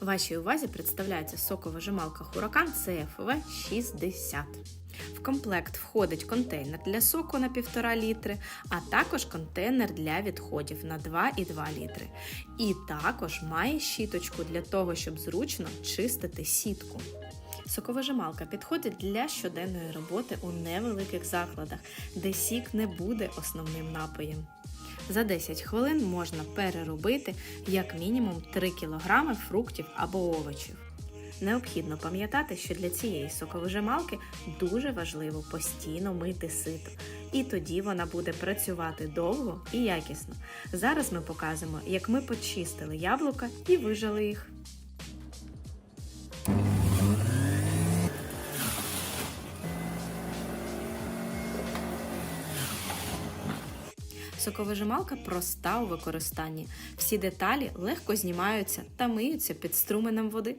Вашій увазі представляється соковижималка Huracan CFV 60. В комплект входить контейнер для соку на 1,5 літри, а також контейнер для відходів на 2,2 літри. І також має щіточку для того, щоб зручно чистити сітку. Соковижималка підходить для щоденної роботи у невеликих закладах, де сік не буде основним напоєм. За 10 хвилин можна переробити як мінімум 3 кг фруктів або овочів. Необхідно пам'ятати, що для цієї соковижималки дуже важливо постійно мити сито, і тоді вона буде працювати довго і якісно. Зараз ми покажемо, як ми почистили яблука і вижали їх. Соковижималка проста у використанні. Всі деталі легко знімаються та миються під струменем води.